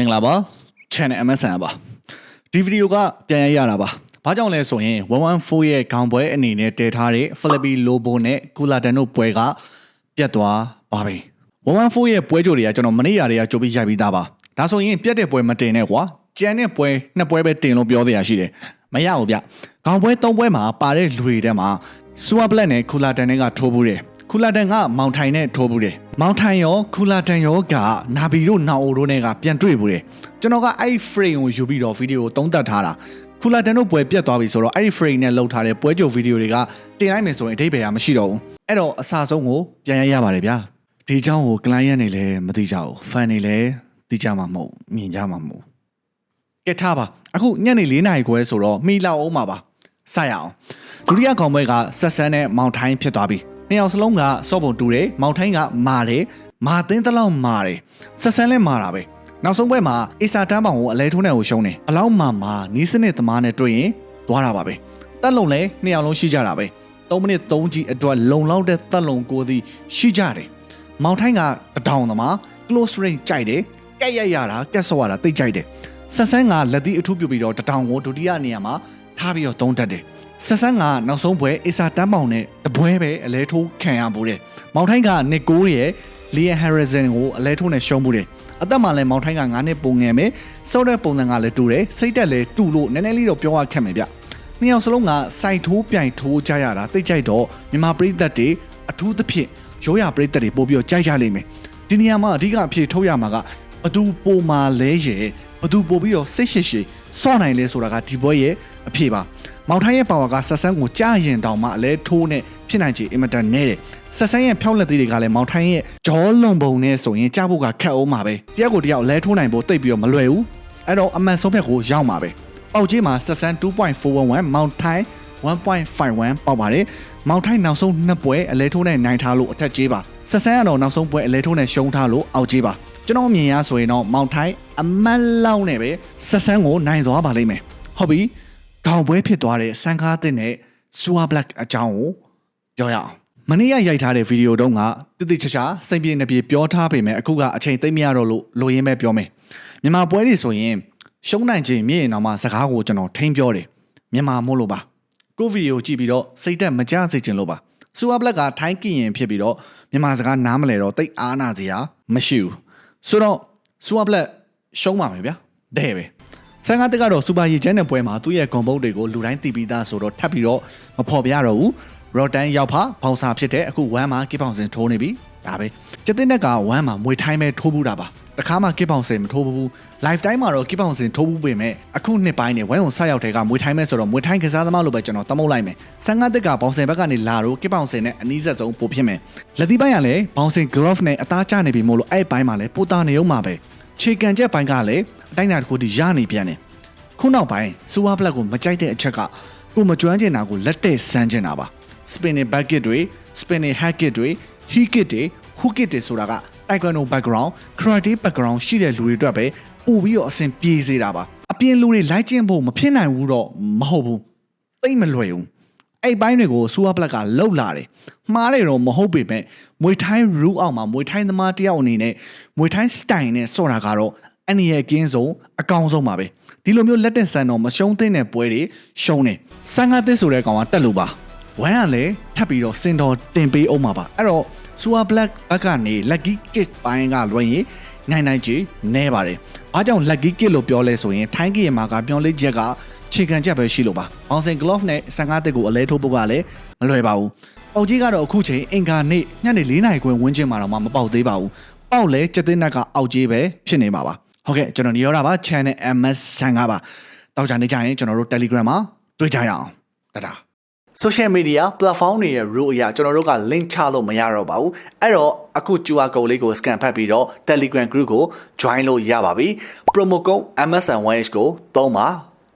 မင်္ဂလာပါ channel MSN ပါဒီဗီဒီယိုကပြန်ရရတာပါဘာကြောင့်လဲဆိုရင်114ရဲ့ခေါင်းပွဲအနေနဲ့တည်ထားတဲ့ Flippy Lobo နဲ့ Coolerton တို့ပွဲကပြတ်သွားပါပြီ114ရဲ့ပွဲကြိုတွေကကျွန်တော်မနေ့ရာတွေကကြိုပြီးရိုက်ပြီးသားပါဒါဆိုရင်ပြတ်တဲ့ပွဲမတင်နဲ့ကွာကြံတဲ့ပွဲနှစ်ပွဲပဲတင်လို့ပြောသေးရရှိတယ်မရဘူးဗျခေါင်းပွဲ၃ပွဲမှာပါတဲ့လူတွေထဲမှာ Super Black နဲ့ Coolerton တွေကထိုးဘူးတယ်ခူလာတန်ကမောင်ထိုင်နဲ့ထိုးဘူးတယ် မောင်ထိုင်ရောခူလာတန်ရောကနာဘီတို့နောင်အိုတို့နဲ့ကပြန်တွေ့ဘူးတယ်ကျွန်တော်ကအဲ့ဒီ frame ကိုယူပြီးတော့ဗီဒီယိုသုံးသပ်ထားတာခူလာတန်တို့ပွဲပြတ်သွားပြီဆိုတော့အဲ့ဒီ frame နဲ့လောက်ထားတဲ့ပွဲကြိုဗီဒီယိုတွေကတင်လိုက်မယ်ဆိုရင်အဓိပ္ပာယ်ကမရှိတော့ဘူးအဲ့တော့အစားဆုံးကိုပြန်ရရပါတယ်ဗျာဒီเจ้าကို client နေလည်းမသိကြဘူး fan နေလည်းသိကြမှာမဟုတ်မြင်ကြမှာမဟုတ်ကဲထားပါအခုညနေ၄နာရီခွဲဆိုတော့မိလောက်အောင်ပါပါစရအောင်ဒုတိယကောင်ပွဲကဆက်ဆန်းနဲ့မောင်ထိုင်းဖြစ်သွားပြီ နှစ်ယောက်စလုံးကစော့ပုံတူတယ်မောင်ထိုင်းကမာတယ်မာသင်းတလောက်မာတယ်ဆက်ဆန်းလည်းမာတာပဲနောက်ဆုံးပွဲမှာအီစာတန်းပေါင်ကိုအလဲထိုးနဲ့ကိုရှုံးတယ်အလောက်မာမာနီးစနစ်သမားနဲ့တွေ့ရင်သွားတာပါပဲတက်လုံလဲနှစ်ယောက်လုံးရှိကြတာပဲ3မိနစ်3ကြီးအတွက်လုံလောက်တဲ့တက်လုံကိုသည်ရှိကြတယ်မောင်ထိုင်းကတထောင်သမား close range ကြိုက်တယ်ကက်ရရတာကက်ဆော့ရတာတိတ်ကြိုက်တယ်ဆက်ဆန်းကလက်သီးအထူးပြုပြီးတော့တထောင်ကိုဒုတိယနေရာမှာထားပြီးတော့သုံးတက်တယ် ဆက်ဆန်းကနောက်ဆုံးပွဲအီစာတန်းပေါင်နဲ့တပွဲပဲအလဲထိုးခံရဘူးတဲ့မောင်ထိုင်းကနစ်ကိုရဲ့လီယန်ဟယ်ရီဆန်ကိုအလဲထိုးနဲ့ရှုံးဘူးတဲ့အသက်မှလည်းမောင်ထိုင်းက9နှစ်ပုံငယ်မယ်စောတဲ့ပုံစံကလည်းတူတယ်စိတ်တက်လည်းတူလို့နည်းနည်းလေးတော့ပြောရခက်မယ်ဗျနှစ်ယောက်စလုံးကစိုက်ထိုးပြိုင်ထိုးကြရတာတိတ်ကြိုက်တော့မြန်မာပရိသတ်တွေအထူးသဖြင့်ရိုးရာပရိသတ်တွေပို့ပြီးတော့ကြိုက်ကြလိမ့်မယ်ဒီနေရာမှာအဓိကအဖြစ်ထုတ်ရမှာကဘသူပိုမာလဲရဲ့ဘသူပို့ပြီးတော့စိတ်ရှိရှိစော့နိုင်လဲဆိုတာကဒီဘွဲရဲ့အဖြစ်ပါ မောင်ထိုင်းရဲ့ပါဝါကဆက်ဆန်းကိုကြားရင်တောင်မှအလဲထိုးနဲ့ဖြစ်နိုင်ချေအင်မတန်နဲတယ်ဆက်ဆန်းရဲ့ဖြောက်လက်သေးတွေကလည်းမောင်ထိုင်းရဲ့ဂျောလွန်ပုံနဲ့ဆိုရင်ကြားဖို့ကခက်အောင်ပါပဲတယောက်ကိုတယောက်လဲထိုးနိုင်ဖို့တိတ်ပြီးတော့မလွယ်ဘူးအဲ့တော့အမှန်ဆုံးဖြတ်ကိုရောက်မှာပဲပေါက်ကြီးမှာဆက်ဆန်း2.411မောင်ထိုင်း1.51ပေါက်ပါတယ်မောင်ထိုင်းနောက်ဆုံးနှစ်ပွဲအလဲထိုးနဲ့နိုင်ထားလို့အထက်ကြီးပါဆက်ဆန်းကတော့နောက်ဆုံးပွဲအလဲထိုးနဲ့ရှုံးထားလို့အောက်ကြီးပါကျွန်တော်မြင်ရဆိုရင်တော့မောင်ထိုင်းအမတ်လောက်နဲ့ပဲဆက်ဆန်းကိုနိုင်သွားပါလိမ့်မယ်ဟုတ်ပြီ ခေါင်ပွဲဖြစ်သွားတဲ့စန်ကားတဲ့နဲ့ Super Black အကြောင်းကိုပြောရအောင်မနေ့ကရိုက်ထားတဲ့ဗီဒီယိုတုန်းကတိတိကျကျစိတ်ပြေနေပြေပြောထားပေမဲ့အခုကအချိန်သိမ့်မရတော့လို့လိုရင်းပဲပြောမယ်မြန်မာပွဲတွေဆိုရင်ရှုံးနိုင်ခြင်းမြင်ရင်တော့မှစကားကိုကျွန်တော်ထိန်းပြောတယ်မြန်မာမို့လို့ပါကိုဗီဒီယိုကြည့်ပြီးတော့စိတ်သက်မကြစေချင်လို့ပါစူပါဘလက်ကထိုင်းကင်ရင်ဖြစ်ပြီးတော့မြန်မာစကားနားမလဲတော့တိတ်အားနာစရာမရှိဘူးဆိုတော့စူပါဘလက်ရှုံးပါမယ်ဗျာတဲ့ပဲ ဆန်ကားတက်ကတော့စူပါရီချန်တဲ့ပွဲမှာသူ့ရဲ့ဂွန်ဘုတ်တွေကိုလူတိုင်းသိပြီးသားဆိုတော့ထပ်ပြီးတော့မဖော်ပြတော့ဘူးရော့တန်ရောက်ဖဘောင်စာဖြစ်တဲ့အခု1မှာကစ်ပေါင်စင်ထိုးနေပြီဒါပဲကျတဲ့နက်က1မှာမွေထိုင်းပဲထိုးဘူးတာပါတခါမှကစ်ပေါင်စင်မထိုးဘူး live time မှာတော့ကစ်ပေါင်စင်ထိုးဘူးပေမဲ့အခုနှစ်ပိုင်းနဲ့ဝိုင်းုံဆက်ရောက်တဲ့ကမွေထိုင်းမဲ့ဆိုတော့မွေထိုင်းကစားသမားလို့ပဲကျွန်တော်သမုတ်လိုက်မယ်ဆန်ကားတက်ကဘောင်စင်ဘက်ကနေလာတော့ကစ်ပေါင်စင်နဲ့အနီးဆက်ဆုံးပိုဖြစ်မယ်လက်သီးပိုင်းကလည်းဘောင်စင် glove နဲ့အသားကျနေပြီမို့လို့အဲ့ဘိုင်းမှာလည်းပိုတာနေအောင်မှာပဲ ခြေကန်ချက်ပိုင်းကလည်းအတိုင်းအတာတစ်ခုတည်းရနေပြန်တယ်ခုနောက်ပိုင်းစူဝါဘလက်ကိုမကြိုက်တဲ့အချက်ကကိုမကျွမ်းကျင်တာကိုလက်တဲ့ဆန်းကျင်တာပါ spinning back kit တွေ spinning hack kit တွေ he kit တွေ hook kit တွေဆိုတာက taekwondo background karate background ရှိတဲ့လူတွေအတွက်ပဲပို့ပြီးတော့အဆင်ပြေစေတာပါအပြင်လူတွေလိုက်ကျင့်ဖို့မဖြစ်နိုင်ဘူးတော့မဟုတ်ဘူးသိမ့်မလွယ်ဘူး အဲ့ဘိုင်းတွေကိုစူဝါဘလက်ကလှုပ်လာတယ်မှားတယ်တော့မဟုတ်ပေမဲ့မွေထိုင်း rule အောက်မှာမွေထိုင်းသမားတယောက်အနေနဲ့မွေထိုင်း style နဲ့ဆော့တာကတော့အန်ဒီရဲ့ကင်းဆုံးအကောင်ဆုံးပါပဲဒီလိုမျိုးလက်တက်ဆန်တော့မရှုံးသင့်တဲ့ပွဲတွေရှုံးတယ်ဆန်ကားသစ်ဆိုတဲ့ကောင်ကတက်လို့ပါဝမ်းကလည်းထပ်ပြီးတော့စင်တော်တင်ပေးအောင်ပါပါအဲ့တော့ Super Black ဘက်ကနေ Lucky Kick ပိုင်းကလွှဲရင်နိုင်နိုင်ကြီးနဲပါတယ်။အားကြောင့် Lucky Kick လို့ပြောလဲဆိုရင်ထိုင်းကီရမှာကပြောင်းလဲချက်က ခြေခံချက်ပဲရှိလို့ပါ။ Bouncing Glove နဲ့15တက်ကိုအလဲထိုးဖို့ကလည်းမလွယ်ပါဘူး။ပေါက်ကြီးကတော့အခုချိန်အင်ကာနေ့ညနေ4နာရီခွဲဝန်းကျင်မှာတော့မှမပေါက်သေးပါဘူး။ပေါက်လဲစက်သိန်းနက်ကအောက်ကြီးပဲဖြစ်နေမှာပါ။ဟုတ်ကဲ့ကျွန်တော်နေရောတာပါ channel MS ဆန်ကားပါ။တောက်ကြနေကြရင်ကျွန်တော်တို့ Telegram မှာတွေ့ကြရအောင်။တဒါ။ social media platform တွေရဲ့ rule အရကျွန်တော်တို့က link ချလို့မရတော့ပါဘူးအဲ့တော့အခု QR code လေးကို scan ဖတ်ပြီးတော့ Telegram group ကို join လို့ရပါပြီ promo code MSN1H ကိုသုံးပါ